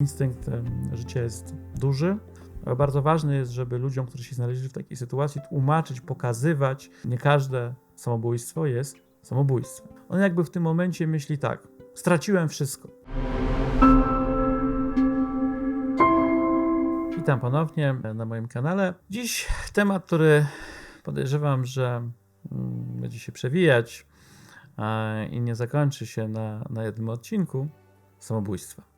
Instynkt życia jest duży. Bardzo ważne jest, żeby ludziom, którzy się znaleźli w takiej sytuacji, tłumaczyć, pokazywać, nie każde samobójstwo jest samobójstwem. On jakby w tym momencie myśli tak: straciłem wszystko. Witam ponownie na moim kanale. Dziś temat, który podejrzewam, że mm, będzie się przewijać i nie zakończy się na, na jednym odcinku samobójstwa.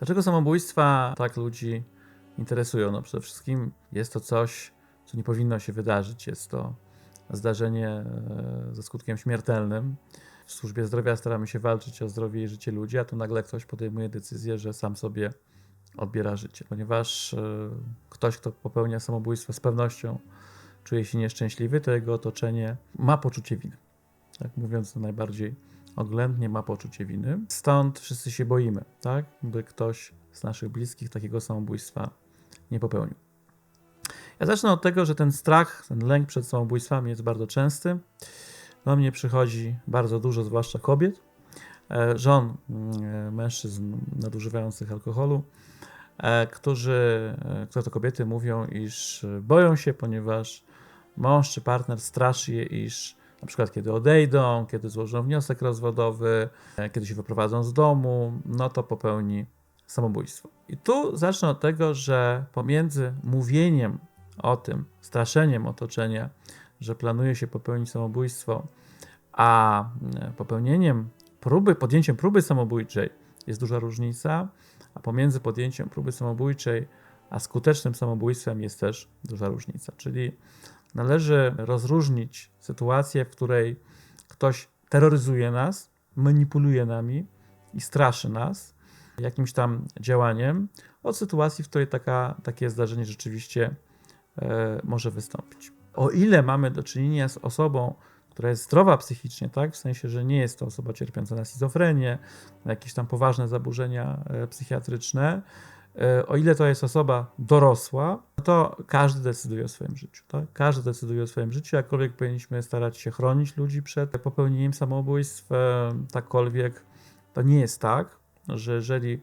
Dlaczego samobójstwa tak ludzi interesują? No przede wszystkim jest to coś, co nie powinno się wydarzyć. Jest to zdarzenie e, ze skutkiem śmiertelnym. W służbie zdrowia staramy się walczyć o zdrowie i życie ludzi, a tu nagle ktoś podejmuje decyzję, że sam sobie odbiera życie. Ponieważ e, ktoś, kto popełnia samobójstwo, z pewnością czuje się nieszczęśliwy, to jego otoczenie ma poczucie winy. Tak mówiąc to najbardziej oględnie, ma poczucie winy. Stąd wszyscy się boimy, tak? By ktoś z naszych bliskich takiego samobójstwa nie popełnił. Ja zacznę od tego, że ten strach, ten lęk przed samobójstwami jest bardzo częsty. Do mnie przychodzi bardzo dużo, zwłaszcza kobiet, e, żon e, mężczyzn nadużywających alkoholu, e, którzy, które to kobiety mówią, iż boją się, ponieważ mąż czy partner straszy je, iż na przykład kiedy odejdą, kiedy złożą wniosek rozwodowy, e, kiedy się wyprowadzą z domu, no to popełni samobójstwo. I tu zacznę od tego, że pomiędzy mówieniem o tym, straszeniem otoczenia, że planuje się popełnić samobójstwo, a e, popełnieniem próby, podjęciem próby samobójczej jest duża różnica, a pomiędzy podjęciem próby samobójczej a skutecznym samobójstwem jest też duża różnica. Czyli należy rozróżnić sytuację, w której ktoś terroryzuje nas, manipuluje nami i straszy nas jakimś tam działaniem, od sytuacji, w której taka, takie zdarzenie rzeczywiście e, może wystąpić. O ile mamy do czynienia z osobą, która jest zdrowa psychicznie, tak, w sensie, że nie jest to osoba cierpiąca na schizofrenię, na jakieś tam poważne zaburzenia e, psychiatryczne, o ile to jest osoba dorosła, to każdy decyduje o swoim życiu. Tak? Każdy decyduje o swoim życiu, jakkolwiek powinniśmy starać się chronić ludzi przed popełnieniem samobójstw, e, takkolwiek to nie jest tak, że jeżeli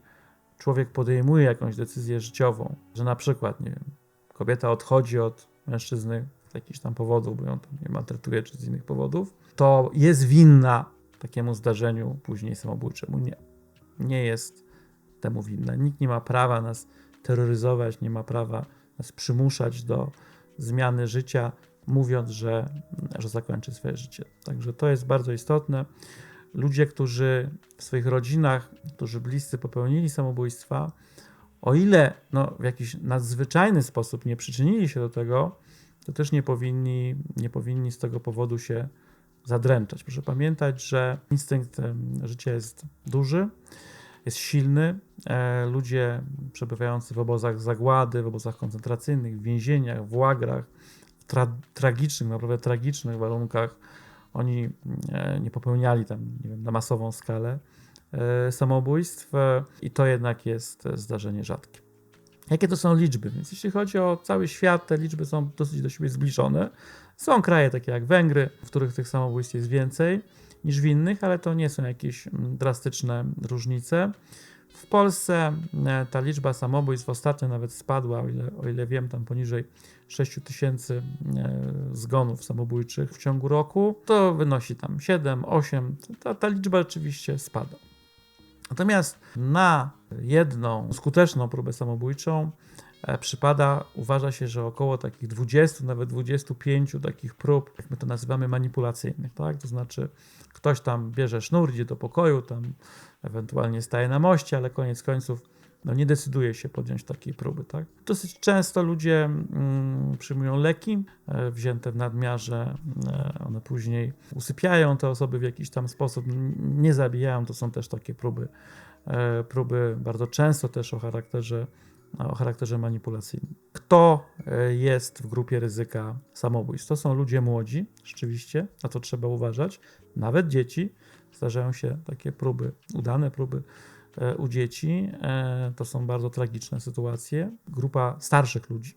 człowiek podejmuje jakąś decyzję życiową, że na przykład, nie wiem, kobieta odchodzi od mężczyzny z jakichś tam powodów, bo ją tam nie maltretuje, czy z innych powodów, to jest winna takiemu zdarzeniu później samobójczemu. Nie. Nie jest temu winna. Nikt nie ma prawa nas terroryzować, nie ma prawa nas przymuszać do zmiany życia, mówiąc, że, że zakończy swoje życie. Także to jest bardzo istotne. Ludzie, którzy w swoich rodzinach, którzy bliscy popełnili samobójstwa, o ile no, w jakiś nadzwyczajny sposób nie przyczynili się do tego, to też nie powinni, nie powinni z tego powodu się zadręczać. Proszę pamiętać, że instynkt życia jest duży, jest silny. E, ludzie przebywający w obozach zagłady, w obozach koncentracyjnych, w więzieniach, w łagrach, w tra- tragicznych, naprawdę tragicznych warunkach, oni e, nie popełniali tam nie wiem, na masową skalę e, samobójstw i to jednak jest zdarzenie rzadkie. Jakie to są liczby? Więc jeśli chodzi o cały świat, te liczby są dosyć do siebie zbliżone. Są kraje takie jak Węgry, w których tych samobójstw jest więcej niż w innych, ale to nie są jakieś mm, drastyczne różnice. W Polsce e, ta liczba samobójstw ostatnio nawet spadła, o ile, o ile wiem, tam poniżej 6 tysięcy e, zgonów samobójczych w ciągu roku. To wynosi tam 7, 8. Ta, ta liczba rzeczywiście spada. Natomiast na jedną skuteczną próbę samobójczą przypada, uważa się, że około takich 20, nawet 25 takich prób, jak my to nazywamy, manipulacyjnych, tak? To znaczy ktoś tam bierze sznur, idzie do pokoju, tam ewentualnie staje na moście, ale koniec końców no nie decyduje się podjąć takiej próby. Tak? Dosyć często ludzie mm, przyjmują leki e, wzięte w nadmiarze, e, one później usypiają te osoby w jakiś tam sposób, nie zabijają, to są też takie próby, e, próby bardzo często też o charakterze, o charakterze manipulacyjnym. Kto e, jest w grupie ryzyka samobójstw? To są ludzie młodzi, rzeczywiście, na to trzeba uważać, nawet dzieci. Zdarzają się takie próby, udane próby e, u dzieci. E, To są bardzo tragiczne sytuacje. Grupa starszych ludzi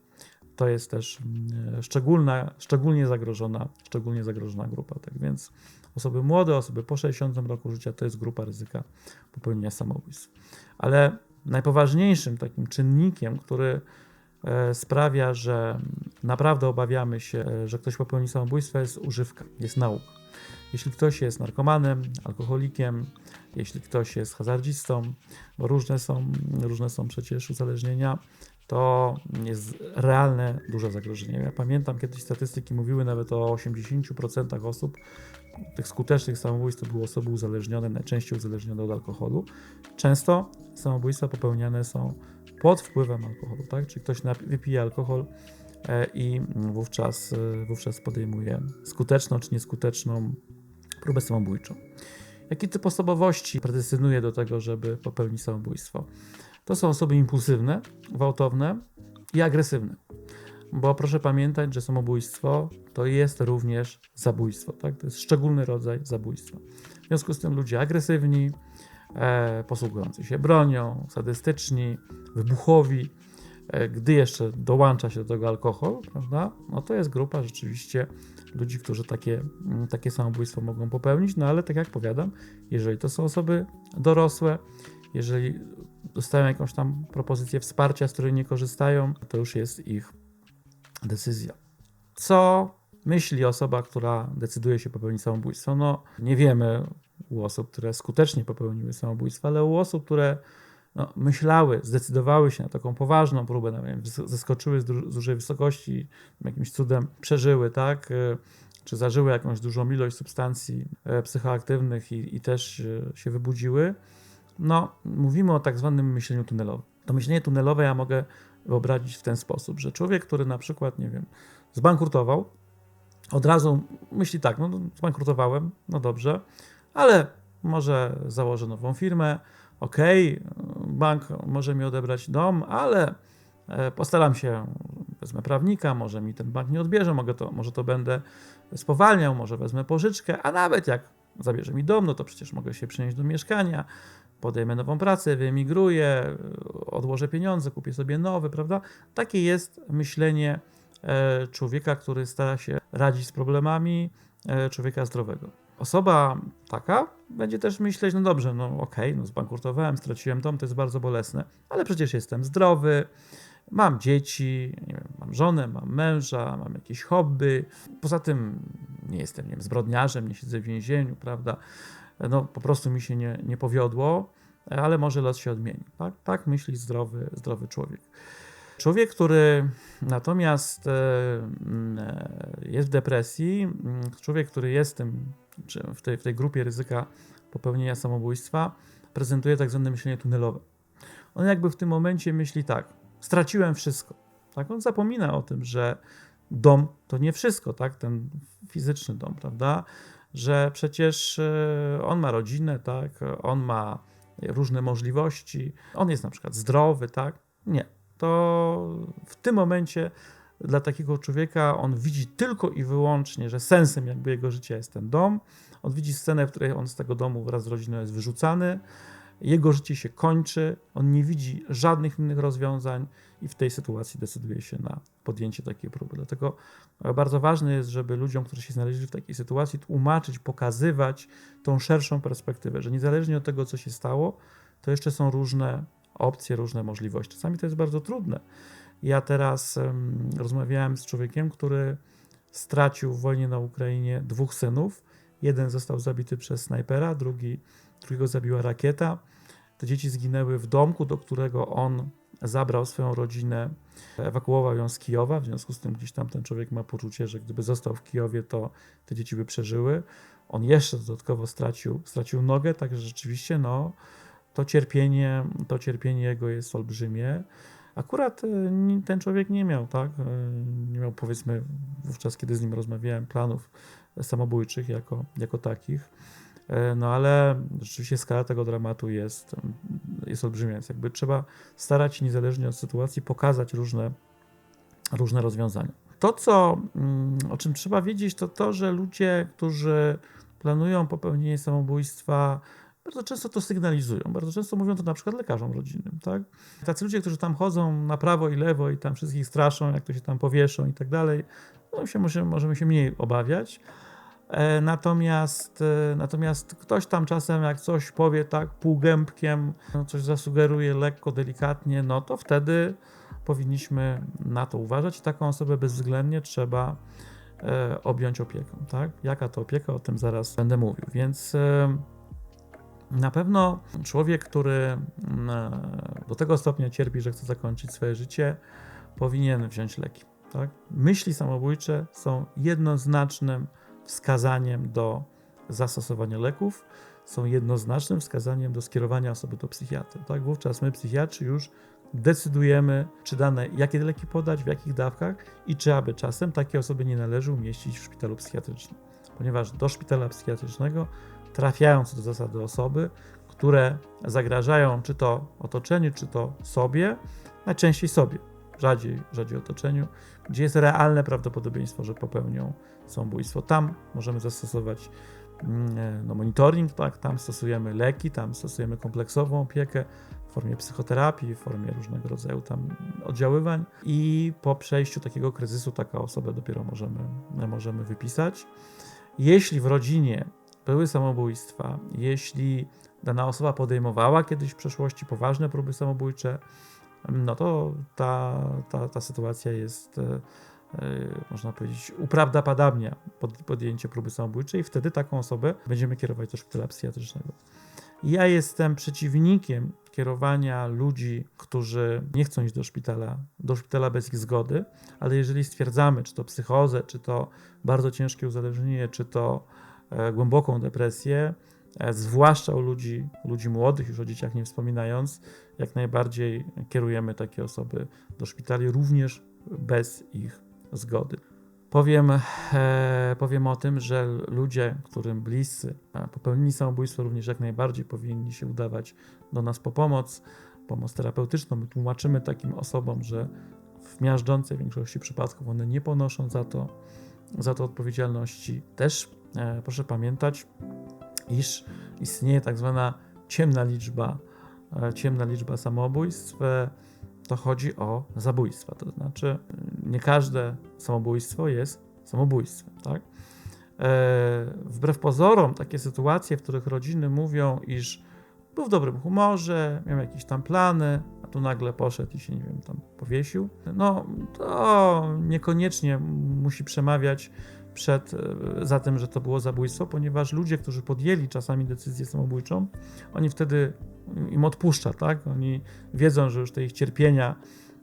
to jest też mm, szczególna, szczególnie zagrożona, szczególnie zagrożona grupa. Tak więc osoby młode, osoby po 60 roku życia to jest grupa ryzyka popełnienia samobójstw. Ale najpoważniejszym takim czynnikiem, który e, sprawia, że naprawdę obawiamy się, e, że ktoś popełni samobójstwo, jest używka, jest nauka. Jeśli ktoś jest narkomanem, alkoholikiem, jeśli ktoś jest hazardzistą, bo różne są, różne są przecież uzależnienia, to jest realne duże zagrożenie. Ja pamiętam kiedyś statystyki mówiły nawet o 80% osób, tych skutecznych samobójstw to były osoby uzależnione, najczęściej uzależnione od alkoholu. Często samobójstwa popełniane są pod wpływem alkoholu, tak? Czyli ktoś wypije alkohol e, i wówczas, e, wówczas podejmuje skuteczną czy nieskuteczną próbę samobójczą. Jaki typ osobowości predestynuje do tego, żeby popełnić samobójstwo? To są osoby impulsywne, gwałtowne i agresywne. Bo proszę pamiętać, że samobójstwo to jest również zabójstwo. Tak? To jest szczególny rodzaj zabójstwa. W związku z tym ludzie agresywni, e, posługujący się bronią, sadystyczni, wybuchowi, e, gdy jeszcze dołącza się do tego alkohol, prawda? no to jest grupa rzeczywiście ludzi, którzy takie, mm, takie samobójstwo mogą popełnić. No ale tak jak powiadam, jeżeli to są osoby dorosłe, jeżeli dostają jakąś tam propozycję wsparcia, z której nie korzystają, to już jest ich decyzja. Co myśli osoba, która decyduje się popełnić samobójstwo? No, nie wiemy u osób, które skutecznie popełniły samobójstwo, ale u osób, które no, myślały, zdecydowały się na taką poważną próbę, no, wiem, zeskoczyły z, du z dużej wysokości, jakimś cudem przeżyły, tak? E, czy zażyły jakąś dużą ilość substancji e, psychoaktywnych i, i też e, się wybudziły, no, mówimy o tak zwanym myśleniu tunelowym. To myślenie tunelowe ja mogę wyobrazić w ten sposób, że człowiek, który na przykład, nie wiem, zbankrutował, od razu myśli tak, no zbankrutowałem, no dobrze, ale może założę nową firmę, ok, bank może mi odebrać dom, ale e, postaram się, wezmę prawnika, może mi ten bank nie odbierze, mogę to, może to będę spowalniał, może wezmę pożyczkę, a nawet jak zabierze mi dom, no to przecież mogę się przenieść do mieszkania, podejmę nową pracę, wyemigruję, odłożę pieniądze, kupię sobie nowy, prawda? Takie jest myślenie e, człowieka, który stara się radzić z problemami e, człowieka zdrowego. Osoba taka będzie też myśleć, no dobrze, no okej, okay, no zbankrutowałem, straciłem dom, to jest bardzo bolesne, ale przecież jestem zdrowy, mam dzieci, wiem, mam żonę, mam męża, mam jakieś hobby. Poza tym nie jestem nie wiem, zbrodniarzem, nie siedzę w więzieniu, prawda? No, po prostu mi się nie, nie powiodło, ale może los się odmieni. Tak, tak myśli zdrowy, zdrowy człowiek. Człowiek, który natomiast e, e, jest w depresji, człowiek, który jest tym, w tej, w tej grupie ryzyka popełnienia samobójstwa, prezentuje tak zwane myślenie tunelowe. On jakby w tym momencie myśli tak, straciłem wszystko. Tak? On zapomina o tym, że dom to nie wszystko, tak? ten fizyczny dom, prawda? Że przecież e, on ma rodzinę, tak? On ma różne możliwości, on jest na przykład zdrowy, tak? Nie. To w tym momencie dla takiego człowieka on widzi tylko i wyłącznie, że sensem jakby jego życia jest ten dom. On widzi scenę, w której on z tego domu wraz z rodziną jest wyrzucany jego życie się kończy, on nie widzi żadnych innych rozwiązań i w tej sytuacji decyduje się na podjęcie takiej próby. Dlatego bardzo ważne jest, żeby ludziom, którzy się znaleźli w takiej sytuacji, tłumaczyć, pokazywać tą szerszą perspektywę, że niezależnie od tego, co się stało, to jeszcze są różne opcje, różne możliwości. Czasami to jest bardzo trudne. Ja teraz um, rozmawiałem z człowiekiem, który stracił w wojnie na Ukrainie dwóch synów. Jeden został zabity przez snajpera, drugi drugiego zabiła rakieta. Te dzieci zginęły w domku, do którego on zabrał swoją rodzinę, ewakuował ją z Kijowa. W związku z tym gdzieś tam ten człowiek ma poczucie, że gdyby został w Kijowie, to te dzieci by przeżyły. On jeszcze dodatkowo stracił, stracił nogę, także rzeczywiście no, to cierpienie, to cierpienie jego jest olbrzymie. Akurat e, ten człowiek nie miał, tak? E, nie miał powiedzmy wówczas, kiedy z nim rozmawiałem, planów samobójczych jako, jako takich. E, no ale rzeczywiście skala tego dramatu jest, jest olbrzymia. Więc jakby trzeba starać się niezależnie od sytuacji pokazać różne, różne rozwiązania. To, co, mm, o czym trzeba wiedzieć, to to, że ludzie, którzy planują popełnienie samobójstwa, bardzo często to sygnalizują. Bardzo często mówią to na przykład lekarzom rodzinnym. Tak? Tacy ludzie, którzy tam chodzą na prawo i lewo i tam wszystkich straszą, jak to się tam powieszą i tak dalej, no się może, możemy się mniej obawiać. E, Natomiast, e, natomiast ktoś tam czasem, jak coś powie tak półgębkiem, no coś zasugeruje lekko, delikatnie, no to wtedy powinniśmy na to uważać i taką osobę bezwzględnie trzeba e, objąć opieką. Tak? Jaka to opieka, o tym zaraz będę mówił. Więc na pewno człowiek, który do tego stopnia cierpi, że chce zakończyć swoje życie, powinien wziąć leki. Tak? Myśli samobójcze są jednoznacznym wskazaniem do zastosowania leków, są jednoznacznym wskazaniem do skierowania osoby do psychiatry. Tak? Wówczas my, psychiatrzy, już decydujemy, czy dane, jakie leki podać, w jakich dawkach i czy aby czasem takiej osoby nie należy umieścić w szpitalu psychiatrycznym. Ponieważ do szpitala psychiatrycznego trafiają co do zasady osoby, które zagrażają czy to otoczeniu, czy to sobie, najczęściej sobie, rzadziej, rzadziej otoczeniu, gdzie jest realne prawdopodobieństwo, że popełnią samobójstwo. Tam możemy zastosować mm, no, monitoring, tak? tam stosujemy leki, tam stosujemy kompleksową opiekę w formie psychoterapii, w formie różnego rodzaju tam oddziaływań i po przejściu takiego kryzysu taka osobę dopiero możemy, możemy wypisać. Jeśli w rodzinie były samobójstwa, jeśli dana osoba podejmowała kiedyś w przeszłości poważne próby samobójcze, no to ta, ta, ta sytuacja jest, e, e, można powiedzieć, uprawdopodobnia pod, podjęcie próby samobójczej i wtedy taką osobę będziemy kierować do szpitala psychiatrycznego. Ja jestem przeciwnikiem kierowania ludzi, którzy nie chcą iść do szpitala, do szpitala bez ich zgody, ale jeżeli stwierdzamy, czy to psychozę, czy to bardzo ciężkie uzależnienie, czy to e, głęboką depresję, zwłaszcza u ludzi, ludzi młodych, już o dzieciach nie wspominając, jak najbardziej kierujemy takie osoby do szpitali, również bez ich zgody. Powiem, e, powiem o tym, że ludzie, którym bliscy e, popełnili samobójstwo, również jak najbardziej powinni się udawać do nas po pomoc, pomoc terapeutyczną. My tłumaczymy takim osobom, że w miażdżącej większości przypadków one nie ponoszą za to, za to odpowiedzialności. Też e, proszę pamiętać, iż istnieje tak zwana ciemna liczba, e, ciemna liczba samobójstw. E, to chodzi o zabójstwa. To znaczy, nie każde samobójstwo jest samobójstwem. Tak? E, wbrew pozorom, takie sytuacje, w których rodziny mówią, iż był w dobrym humorze, miał jakieś tam plany, a tu nagle poszedł i się, nie wiem, tam powiesił, no to niekoniecznie musi przemawiać przed, e, za tym, że to było zabójstwo, ponieważ ludzie, którzy podjęli czasami decyzję samobójczą, oni wtedy im odpuszcza, tak? Oni wiedzą, że już te ich cierpienia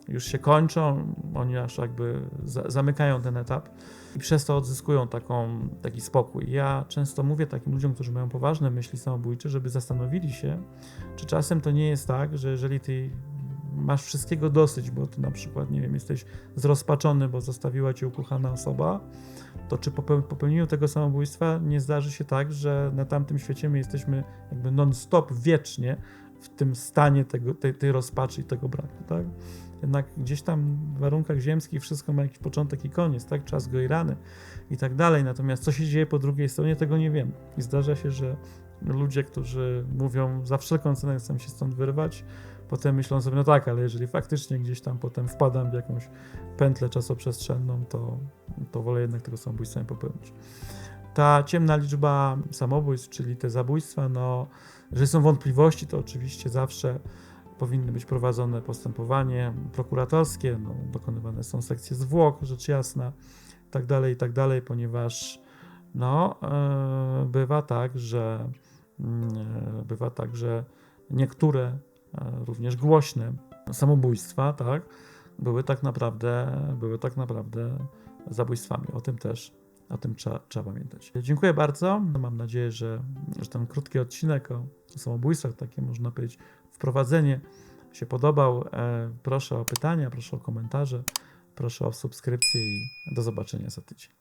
już się kończą, oni aż jakby za, zamykają ten etap i przez to odzyskują taką, taki spokój. Ja często mówię takim ludziom, którzy mają poważne myśli samobójcze, żeby zastanowili się, czy czasem to nie jest tak, że jeżeli ty masz wszystkiego dosyć, bo ty na przykład, nie wiem, jesteś zrozpaczony, bo zostawiła cię ukochana osoba, to czy po popełnieniu tego samobójstwa nie zdarzy się tak, że na tamtym świecie my jesteśmy jakby non-stop, wiecznie w tym stanie tego, tej, tej rozpaczy i tego braku, tak? Jednak gdzieś tam w warunkach ziemskich wszystko ma jakiś początek i koniec, tak? Czas go i rany i tak dalej. Natomiast co się dzieje po drugiej stronie, tego nie wiem. I zdarza się, że ludzie, którzy mówią za wszelką cenę chcą się stąd wyrwać, potem myślą sobie, no tak, ale jeżeli faktycznie gdzieś tam potem wpadam w jakąś pętlę czasoprzestrzenną, to, to wolę jednak tego samobójstwa nie popełnić. Ta ciemna liczba samobójstw, czyli te zabójstwa, no, jeżeli są wątpliwości, to oczywiście zawsze powinny być prowadzone postępowanie prokuratorskie, no, dokonywane są sekcje zwłok, rzecz jasna, tak dalej, i tak dalej, ponieważ no, e, bywa tak, że bywa tak, że niektóre e, również głośne samobójstwa, tak, były tak naprawdę, były tak naprawdę zabójstwami. O tym też o tym trzeba, trzeba pamiętać. Dziękuję bardzo. Mam nadzieję, że, że ten krótki odcinek o samobójstwach, takie można powiedzieć, wprowadzenie się podobał. E, proszę o pytania, proszę o komentarze, proszę o subskrypcję i do zobaczenia za tydzień.